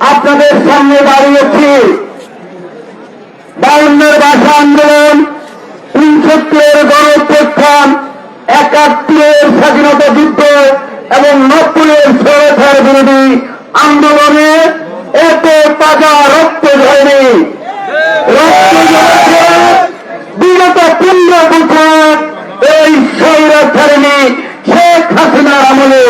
আপনাদের সামনে দাঁড়িয়েছি। বাউন্নের ভাষা আন্দোলন, উনসত্তরের গণপ্রত্যান একাত্তরের স্বাধীনতা যুদ্ধ এবং নব্বইয়ের স্বৈরাচার বিরোধী আন্দোলনে এত তাজা রক্ত ঝরেনি। রক্ত বিগত পনেরো বছর এই স্বৈরাচারিণী শেখ হাসিনার আমলে।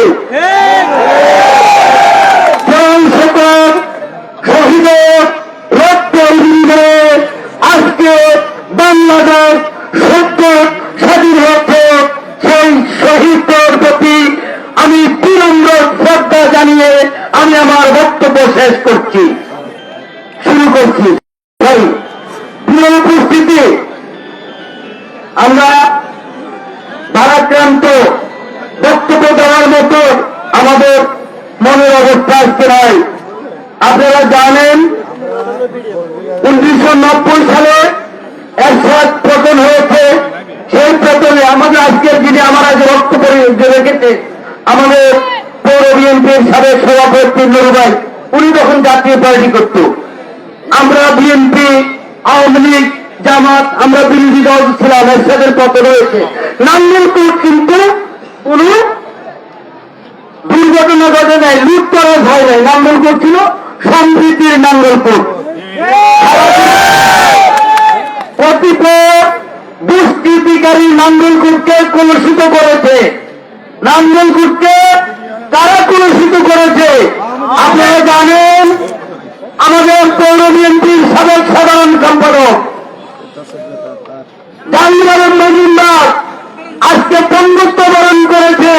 আপনারা জানেন উনিশশো নব্বই সালে একসাথ পতন হয়েছে। সেই পতনে আমাদের আজকের দিনে আমার আজ রক্ত করে রেখেছে আমাদের পৌর বিএনপির সাবেক সভাপতি নুরুভাই উনি তখন জাতীয় পার্টি করত। আমরা বিএনপি, আওয়ামী লীগ, জামাত, আমরা বিরোধী দল ছিলাম, এরশাদের পতন হয়েছে। নাঙ্গলকোট কিন্তু কোন দুর্ঘটনা ঘটে নাই লুট করার ভয় নাই। নাঙ্গলকোট ছিল সমৃদ্ধির নাঙ্গলকোট কতিপয় দুষ্কৃতিকারী নাঙ্গলকোটকে কলুষিত করেছে। নাঙ্গলকোটকে তারা কলুষিত করেছে? আপনারা জানেন, আমাদের পৌর বিএনপির সাবেক সাধারণ সম্পাদক জাহাঙ্গীর মজুমদার, আজকে পঙ্গুত্ব বরণ করেছে।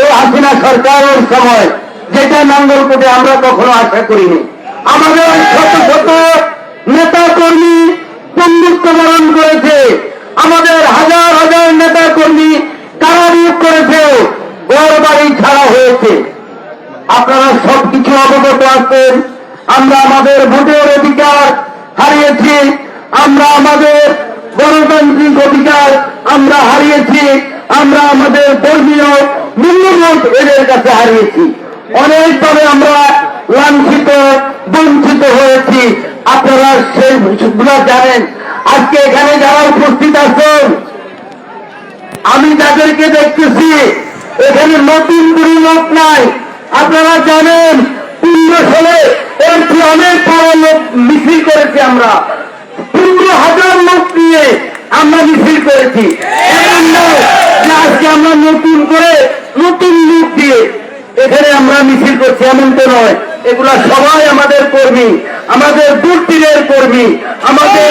এই হাসিনা সরকারের সময় যেটা নাঙ্গলকোটে আমরা কখনো আশা করিনি। আমাদের শত শত নেতা কর্মী পঙ্গুত্ব বরণ করেছে। আমাদের হাজার হাজার নেতা কর্মী কারারূপ করেছে। গড় বাড়ি ছাড়া হয়েছে। আপনারা সবকিছু অবগত আছেন। আমরা আমাদের ভোটের অধিকার হারিয়েছি। আমরা আমাদের গণতান্ত্রিক অধিকার আমরা হারিয়েছি। আমরা আমাদের ধর্মীয় মূল্যবোধ এদের কাছে হারিয়েছি। অনেকভাবে আমরা লাঞ্ছিত, বঞ্চিত হয়েছি। আপনারা সেইগুলো জানেন। আজকে এখানে যারা উপস্থিত আছেন, আমি যাদেরকে দেখতেছি, এখানে নতুন কোনো লোক নাই। আপনারা জানেন, পনেরো সালে এর অনেক বড় লোক মিছিল করেছি আমরা। পনেরো হাজার লোক নিয়ে আমরা মিছিল করেছি। আজকে আমরা নতুন করে নতুন লোক দিয়ে এখানে আমরা মিছিল করছি, এমন তো নয়। এগুলা সবাই আমাদের কর্মী, আমাদের দুর্তীরের কর্মী, আমাদের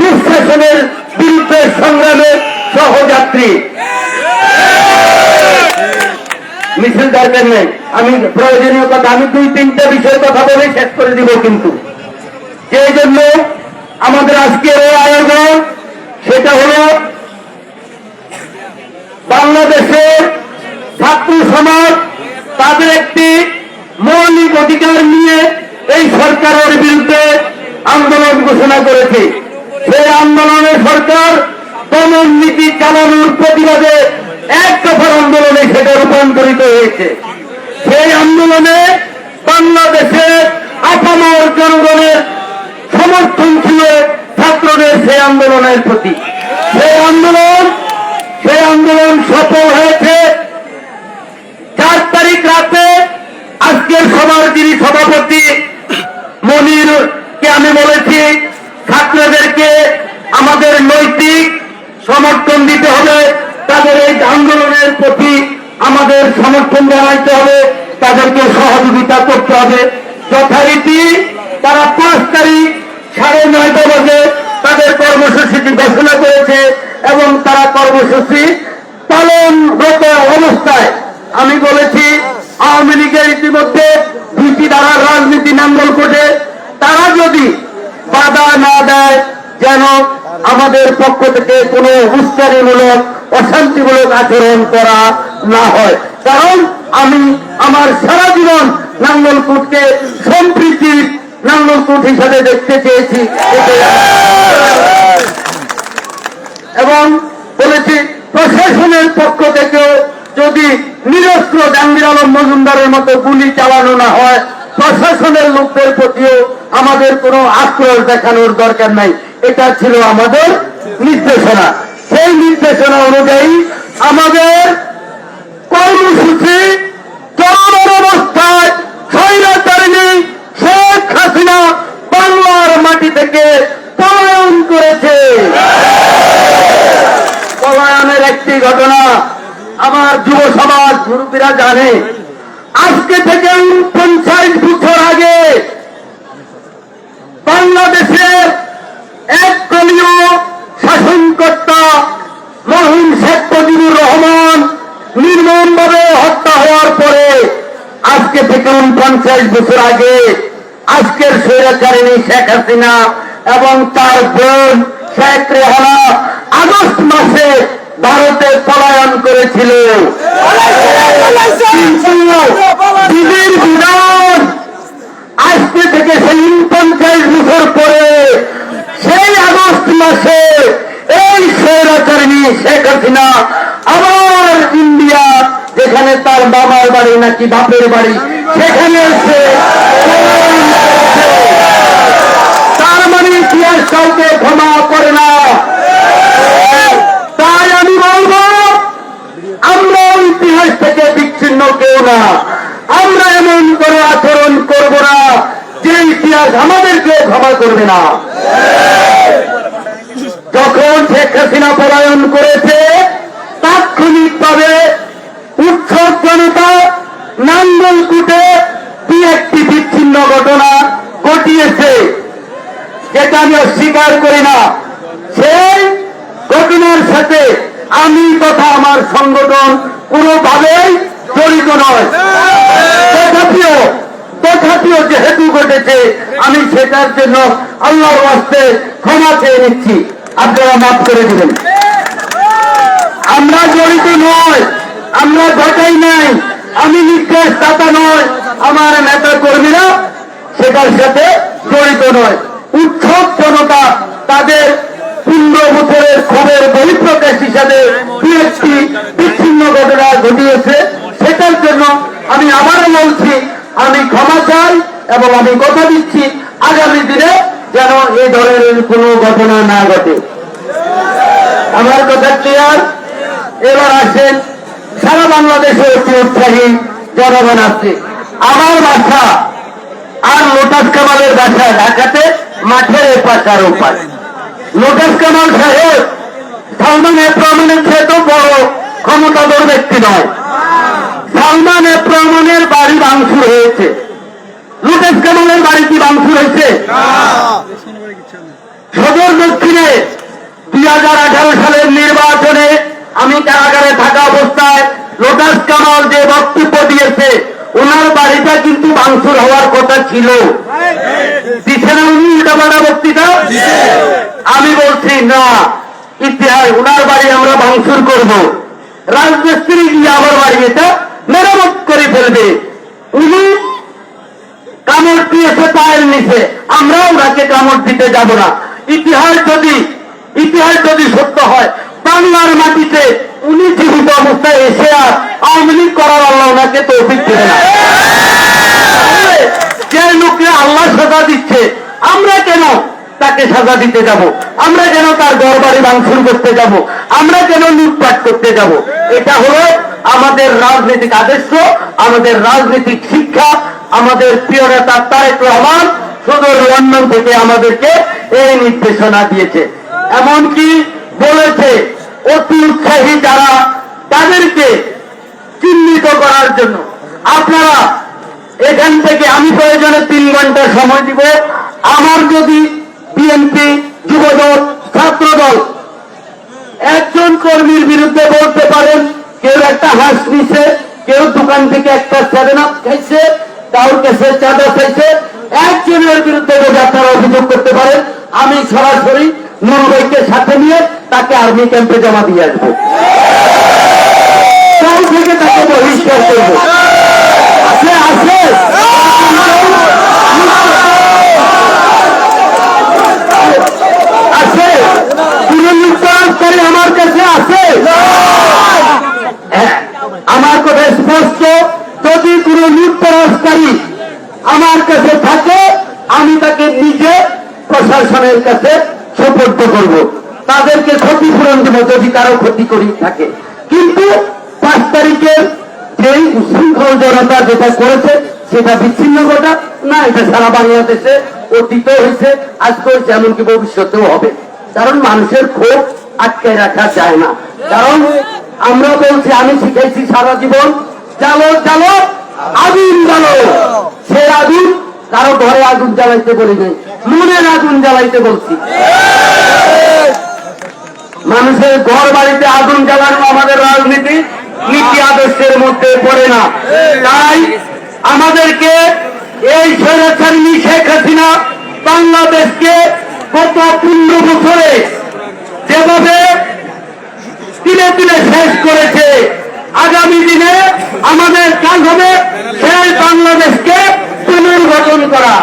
দুঃশাসনের বিরুদ্ধে সংগ্রামের সহযাত্রী। মিছিল দরকার নেই আমি প্রয়োজনীয় কথা, আমি দুই তিনটা বিষয় কথা বলে শেষ করে দিব কিন্তু। সেই জন্য আমাদের আজকের এই আয়োজন, সেটা হলো বাংলাদেশের ছাত্র সমাজ তাদের একটি মৌলিক অধিকার নিয়ে এই সরকারের বিরুদ্ধে আন্দোলন ঘোষণা করেছে। সেই আন্দোলনে সরকার দমন নীতি চালানোর প্রতিবাদে এক দফার আন্দোলনে সেটা রূপান্তরিত হয়েছে। সেই আন্দোলনে বাংলাদেশের আপামর জনগণের সমর্থন ছিল ছাত্রদের সেই আন্দোলনের প্রতি। সেই আন্দোলন সেই আন্দোলন সফল হয়েছে চার তারিখ রাতে আজকের সভার যিনি সভাপতি মনিরকে আমি বলেছি, ছাত্রদেরকে আমাদের নৈতিক সমর্থন দিতে হবে, তাদের এই আন্দোলনের প্রতি আমাদের সমর্থন জানাইতে হবে, তাদেরকে সহযোগিতা করতে হবে। যথারীতি তারা পাঁচ তারিখ সাড়ে নয়টা বাজে তাদের কর্মসূচিটি ঘোষণা করেছে এবং তারা কর্মসূচি পালনরত অবস্থায়। আমি বলেছি, আওয়ামী লীগের ইতিমধ্যে দুইটি দ্বারা রাজনীতি নাঙ্গল করে তারা যদি বাধা না দেয়, যেন আমাদের পক্ষ থেকে কোনো উস্কানিমূলক অশান্তিমূলক আচরণ করা না হয়। কারণ আমি আমার সারা জীবন নাঙ্গলকোটকে সম্প্রীতির নাঙ্গলকোট হিসাবে দেখতে চেয়েছি। এবং বলেছি, প্রশাসনের পক্ষ থেকেও যদি নিরস্ত্র জাহাঙ্গীর মজুমদারের মতো গুলি চালানো না হয় প্রশাসন পেছনের লোকদের প্রতিও আমাদের কোনো আক্রোশ দেখানোর দরকার নাই। এটা ছিল আমাদের নির্দেশনা। সেই নির্দেশনা অনুযায়ী আমাদের কর্মসূচি চরমের অবস্থায় স্বৈরাচারিণী শেখ হাসিনা বাংলার মাটি থেকে পলায়ন করেছে। পলায়নের একটি ঘটনা আমার যুব সমাজ মুরব্বীরা জানে। আজকে থেকে পঞ্চাশ বছর আগে বাংলাদেশের এক দলীয় শাসনকর্তা মহিম শেখ মুজিবুর রহমান নির্মমভাবে হত্যা হওয়ার পরে আজকে থেকে পঞ্চাশ বছর আগে আজকের স্বৈরাচারিণী শেখ হাসিনা এবং তার বোন শেখ রেহানা আগস্ট মাসে ভারতে পলায়ন করেছিল কিন্তু বিধির বিধান আজকে থেকে সেই পঞ্চাশ বছর পরে সেই আগস্ট মাসে এই স্বৈরাচারিণী শেখ হাসিনা আবার ইন্ডিয়া যেখানে তার বাবার বাড়ি নাকি বাপের বাড়ি? সেখানে এসে তার মানে ইতিহাস কাউকে ক্ষমা করে না? তাই আমি বলব, আমরা ইতিহাস থেকে বিচ্ছিন্ন কেউ না। আমরা এমন করে আচরণ করব না, যে ইতিহাস আমাদেরকে ক্ষমা করবে না। যখন শেখ হাসিনা পলায়ন করেছে তাৎক্ষণিক ভাবে উৎসব জনতা নাঙ্গলকুটে কি একটি বিচ্ছিন্ন ঘটনা ঘটিয়েছে। যেটা আমি অস্বীকার করি না। সেই ঘটনার সাথে আমি তথা আমার সংগঠন কোনোভাবেই জড়িত নয়। তথাপিও তথাপিও যেহেতু ঘটেছে, আমি সেটার জন্য আল্লাহর ওয়াস্তে ক্ষমা চেয়ে নিচ্ছি। আপনারা মাফ করে দিবেন। আমরা জড়িত নয়, আমরা ঘটাই নাই। আমি নির্দেশ দাতা নয়, আমার নেতা কর্মীরা সেটার সাথে জড়িত নয়। উৎসব জনতা তাদের পনেরো বছরের খবর বহিঃপ্রকাশ হিসাবে দু একটি বিচ্ছিন্ন ঘটনা ঘটিয়েছে। সেটার জন্য আমি আবারও বলছি, আমি ক্ষমা চাই এবং আমি কথা দিচ্ছি, আগামী দিনে যেন এই ধরনের কোনো ঘটনা না ঘটে। আমার কথা ক্লিয়ার এবার আসেন বাংলাদেশে অতি উৎসাহী জনগণ আছে। আমার বাসা আর লোটাস কামালের বাসা ঢাকাতে মাঠের এপাশার ওপাশ। লোটাস কামাল সাহেব সালমান এফরমানের চেয়ে তো বড় ক্ষমতাধর ব্যক্তি নয়। সালমান এফরমানের বাড়ি ভাঙচুর হয়েছে। লোটাস কামালের বাড়ি কি ভাঙচুর হয়েছে? সদর দক্ষিণে দুই হাজার আঠারো সালের নির্বাচনে আমি কারাগারে থাকা অবস্থায় লোটাস কামাল যে বক্তব্য দিয়েছে ওনার বাড়িটা কিন্তু ভাঙচুর হওয়ার কথা ছিল। দিচ্ছে না উনি উল্টাপাল্টা বক্তৃতা? আমি বলছি, না। ইতিহাস, ওনার বাড়ি আমরা ভাঙচুর করব। রাজমিস্ত্রি গিয়ে আমার বাড়ি এটা মেরামত করে ফেলবে। উনি কামড় দিয়েছে, পায়ের নিচে। আমরা ওনাকে কামড় দিতে যাব না। ইতিহাস যদি ইতিহাস যদি সত্য হয়, বাংলার মাটিতে উনি জীবিত অবস্থায় এসে আওয়ামী লীগ করার আল্লাহ ওনাকে তৌফিক দেবে না যে লোককে আল্লাহ সাজা দিচ্ছে, আমরা কেন তাকে সাজা দিতে যাব? আমরা কেন তার ঘর বাড়ি ভাঙচুর করতে যাব? আমরা কেন লুটপাট করতে যাব? এটা হলো আমাদের রাজনৈতিক আদর্শ, আমাদের রাজনৈতিক শিক্ষা, আমাদের প্রিয় নেতা তারেক রহমান সুদূর লন্ডন থেকে আমাদেরকে এই নির্দেশনা দিয়েছে। এমনকি বলেছে অতি উৎসাহী যারা তাদেরকে চিহ্নিত করার জন্য। আপনারা এখান থেকে আমি প্রয়োজনে তিন ঘণ্টা সময় দিব। আমার যদি বিএনপি যুবদল, ছাত্রদল একজন কর্মীর বিরুদ্ধে বলতে পারেন, কেউ একটা হাঁস নিছে, কেউ দোকান থেকে একটা সেভেন আপ খাইছে, কারোর কাছে চাঁদা চাইছে, একজনের বিরুদ্ধে যদি আপনারা অভিযোগ করতে পারেন, আমি সরাসরি নুরবাইকে সাথে নিয়ে তাকে আর্মি ক্যাম্পে জমা দিয়ে আসব। থেকে তাকে বহিষ্কার করব। আমার কাছে হ্যাঁ, আমার কথা স্পষ্ট। যদি আমার কাছে থাকে আমি তাকে নিজে প্রশাসনের কাছে সুপর্দ করব। তাদেরকে ক্ষতিপূরণ দেবো যদি কারও ক্ষতি করি থাকে। কিন্তু পাঁচ তারিখের যেই উশৃঙ্খল জনতা যেটা করেছে, সেটা বিচ্ছিন্ন ঘটা, না, এটা সারা বাংলাদেশে অতীত হয়েছে আজকে হয়েছে এমনকি ভবিষ্যতেও হবে। কারণ মানুষের ক্ষোভ আটকে রাখা যায় না। কারণ আমরা বলছি, আমি শিখাইছি সারা জীবন, জালো জালো, আগুন জ্বালো। সে আগুন কারও ঘরে আগুন জ্বালাইতে বলি নাই। মনের আগুন জ্বালাইতে বলছি। মানুষের ঘর বাড়িতে আগুন জ্বালানো আমাদের রাজনীতি, নীতি আদর্শের মধ্যে পড়ে না। তাই আমাদেরকে এই স্বৈরাচারী শেখ হাসিনা বাংলাদেশকে গত পনেরো বছরে যেভাবে তিলে তিলে শেষ করেছে, আগামী দিনে আমাদের কাজ হবে সেই বাংলাদেশকে পুনর্গঠন করা।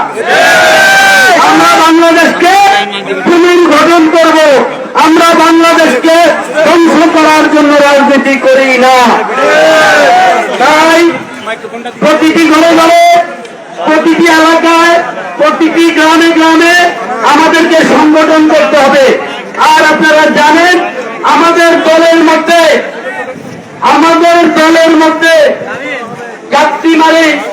আমরা বাংলাদেশকে পুনর্গঠন করব। আমরা বাংলাদেশকে ধ্বংস করার জন্য রাজনীতি করি না। তাই প্রতিটি ঘরে ঘরে প্রতিটি এলাকায়, প্রতিটি গ্রামে গ্রামে আমাদেরকে সংগঠন করতে হবে। আর আপনারা জানেন, আমাদের দলের মধ্যে, আমাদের দলের মধ্যে যাত্রী মারে দুই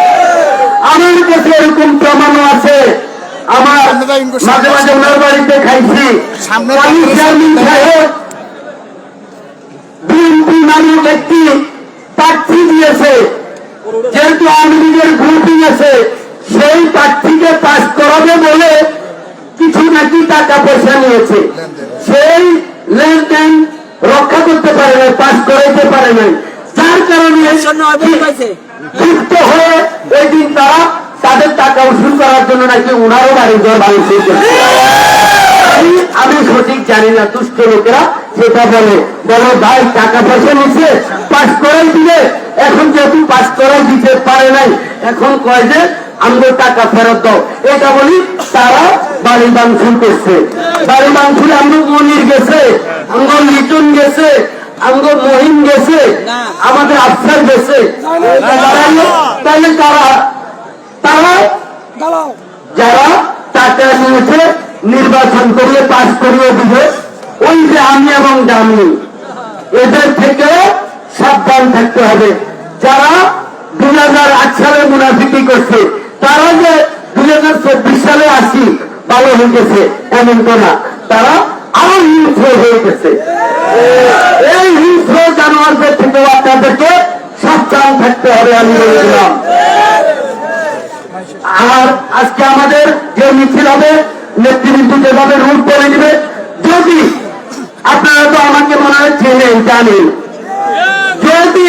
আমার কাছে এরকম প্রমাণও আছে। আমার মাঝে মাঝে ওনার বাড়িতে খাইছি। বিএনপি নামক একটি প্রার্থী দিয়েছে। যেহেতু আওয়ামী লীগের গ্রুপিং আছে সেই প্রার্থীকে পাশ করাবে বলে কিছু নাকি টাকা পয়সা নিয়েছে। সেই লেনদেন রক্ষা করতে পারে নাই পাশ করাইতে পারে নাই। যার কারণে যুক্ত হয়ে ওই দিন তারা তাদের টাকা উসুল করার জন্য নাকি ওনারও বাড়ি ঘর আমি আমি সঠিক জানি না দুষ্ট লোকেরা যেটা বলে। বলো, ভাই, টাকা পয়সা নিচ্ছে, পাস করাই দিলে এখন যেহেতু পাস করাই দিতে পারে নাই, এখন কয় যে, আমগো টাকা ফেরত দাও। এটা বলি তারা বাড়ি বাংশুল করছে। বাড়ি বাংশুলে আমগো মনির গেছে, আমগো লিটন গেছে আমগো মহিম গেছে আমাদের আফসার গেছে। তাহলে তারা তারা যারা টাকা নিয়েছে নির্বাচন করলে পাশ করিয়ে দিবে। ওই যে আমি এবং জামি এদের থেকে সাবধান থাকতে হবে। যারা দুই হাজার আট সালে মুনাফিকি করছে তারা যে দুই হাজার চব্বিশ সালে আসি ভালো হয়ে গেছে এমন তো না। তারা আরও হিংস্র হয়ে গেছে। এই হিংস্র জানোয়ারদের থেকেও আপনাদেরকে সাবধান থাকতে হবে, আমি বলেছিলাম আর আজকে আমাদের যে মিছিল হবে, নেতৃবৃন্দ যেভাবে রুট করে দিবে যদি আপনারা তো আমাকে মনে হয় চেনেন, জানেন। যদি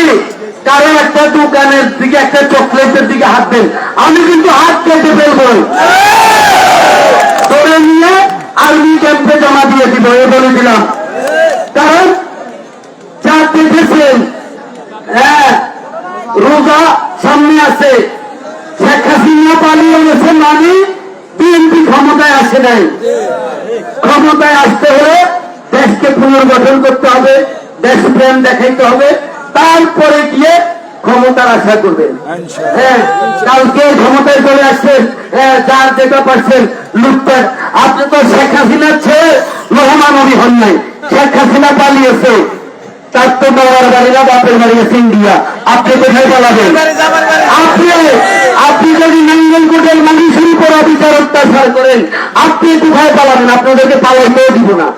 কারও একটা দোকানের দিকে, একটা চকলেটের দিকে হাত দেন আমি কিন্তু হাত কেটে ফেলব। নিয়ে আর্মি ক্যাম্পে জমা দিয়ে দিব, এ বলে দিলাম। কারণ যা দেখেছেন হ্যাঁ রোজা সামনে আছে। শেখ হাসিনা পালিয়ে গেছে মানে বিএনপি ক্ষমতায় আসে নাই। ক্ষমতায় আসতে হলে দেশকে পুনর্গঠন করতে হবে, দেশ দেশপ্রেম দেখাইতে হবে। তারপরে গিয়ে ক্ষমতার আশা করবেন হ্যাঁ কালকে ক্ষমতায় চলে আসছেন যার যেটা পারছেন, লুটপাট। আপনি তো শেখ হাসিনার ছেলে মহামানবী হন নাই। শেখ হাসিনা পালিয়েছে। তার তো বাবার বাড়ি না, বাপের বাড়ি আছে ইন্ডিয়া। আপনি কোথায় পালাবেন? আপনি আপনি যদি নাঙ্গলকোটের মানুষের উপর অবিচার অত্যাচার করেন, আপনি কোথায় পালাবেন? আপনাদেরকে পালাইতেও দিব না।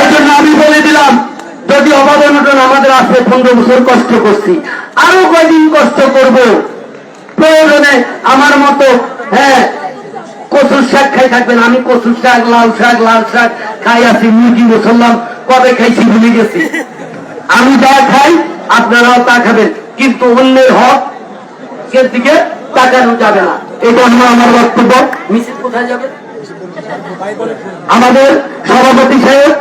এই জন্য আমি বলে দিলাম যদি অভাব অনটন আমাদের আসে পনেরো বছর কষ্ট করছি। আরও কয়দিন কষ্ট করব? প্রয়োজনে আমার মতো হ্যাঁ কচুর শাক খাই থাকবেন। আমি কচুর শাক, লাল শাক লাল শাক খাই আছি। মুরগি মুসলমান কবে খাইছি ভুলে গেছি। আমি যা খাই, আপনারাও তা খাবেন। কিন্তু অন্যের হক এর দিকে তাকানো যাবে না। এটা হলো আমার বক্তব্য। মিছিল কোথায় যাবে? আমাদের সভাপতি সাহেব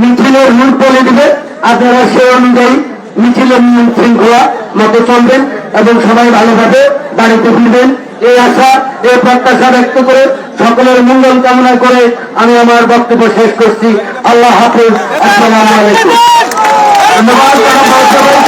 মিছিলের রুল বলে দিবে। আপনারা সে অনুযায়ী মিছিলের নিয়ম শৃঙ্খলা মতো চলবেন এবং সবাই ভালোভাবে বাড়িতে ফিরবেন। এই আশা, এই প্রত্যাশা ব্যক্ত করে সকলের মঙ্গল কামনা করে আমি আমার বক্তব্য শেষ করছি। আল্লাহ হাফিজ। আসসালাম আলাইকুম। ধন্যবাদ।